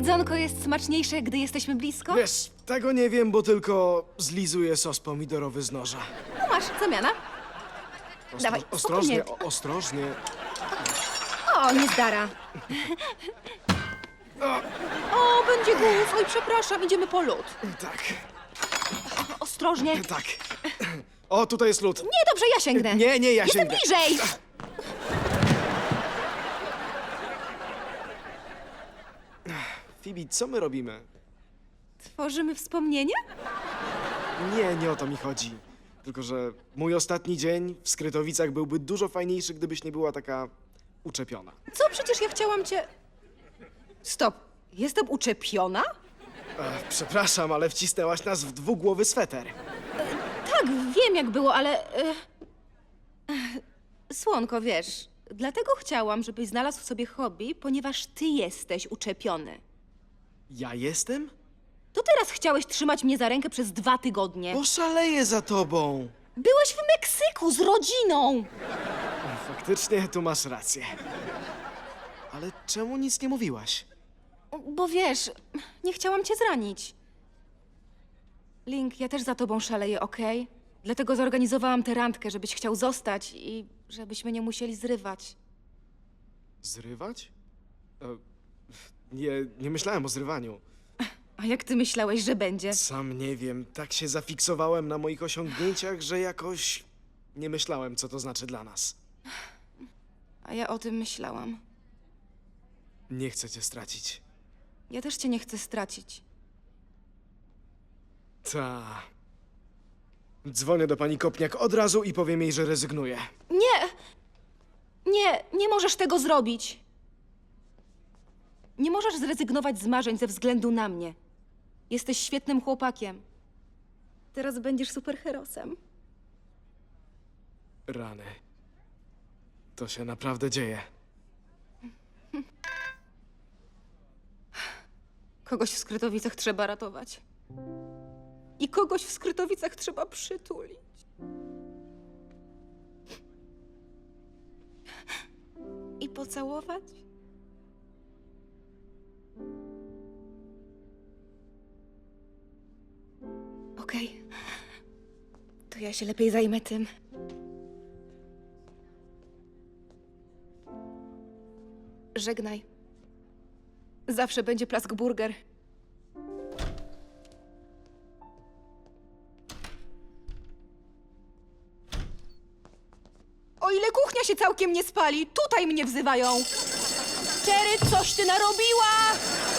jedzonko jest smaczniejsze, gdy jesteśmy blisko? Wiesz, tego nie wiem, bo tylko zlizuję sos pomidorowy z noża. No masz, zamiana. Ostro- Dawaj, ostrożnie, spokojnie. o, ostrożnie. O, nie zdara. O, będzie guz. Oj, przepraszam, idziemy po lód. Tak, Ostrożnie. tak. O, tutaj jest lód. Nie, dobrze, ja sięgnę. Nie, nie, ja Jestem sięgnę. bliżej. Fibi, co my robimy? Tworzymy wspomnienie? Nie, nie o to mi chodzi. Tylko, że mój ostatni dzień w Skrytowicach byłby dużo fajniejszy, gdybyś nie była taka uczepiona. Co, przecież ja chciałam cię... Stop. Jestem uczepiona? Ech, przepraszam, ale wcisnęłaś nas w dwugłowy sweter. Tak, wiem jak było, ale... e, e, Słonko, wiesz, dlatego chciałam, żebyś znalazł sobie hobby, ponieważ ty jesteś uczepiony. Ja jestem? To teraz chciałeś trzymać mnie za rękę przez dwa tygodnie. Poszaleję za tobą. Byłeś w Meksyku z rodziną! Faktycznie, tu masz rację. Ale czemu nic nie mówiłaś? Bo wiesz, nie chciałam cię zranić. Link, ja też za tobą szaleję, okej? Dlatego zorganizowałam tę randkę, żebyś chciał zostać i żebyśmy nie musieli zrywać. Zrywać? E, nie, nie myślałem o zrywaniu. A jak ty myślałeś, że będzie? Sam nie wiem, tak się zafiksowałem na moich osiągnięciach, że jakoś nie myślałem, co to znaczy dla nas. A ja o tym myślałam. Nie chcę cię stracić. Ja też cię nie chcę stracić. Ta. Dzwonię do pani Kopniak od razu i powiem jej, że rezygnuję. Nie! Nie, nie możesz tego zrobić! Nie możesz zrezygnować z marzeń ze względu na mnie. Jesteś świetnym chłopakiem. Teraz będziesz superherosem. Rany. To się naprawdę dzieje. Kogoś w Skrytowicach trzeba ratować. I kogoś w Skrytowicach trzeba przytulić. I pocałować? Okej. To ja się lepiej zajmę tym. Żegnaj. Zawsze będzie plask burger. O ile kuchnia się całkiem nie spali, tutaj mnie wzywają. Cherry, coś ty narobiła!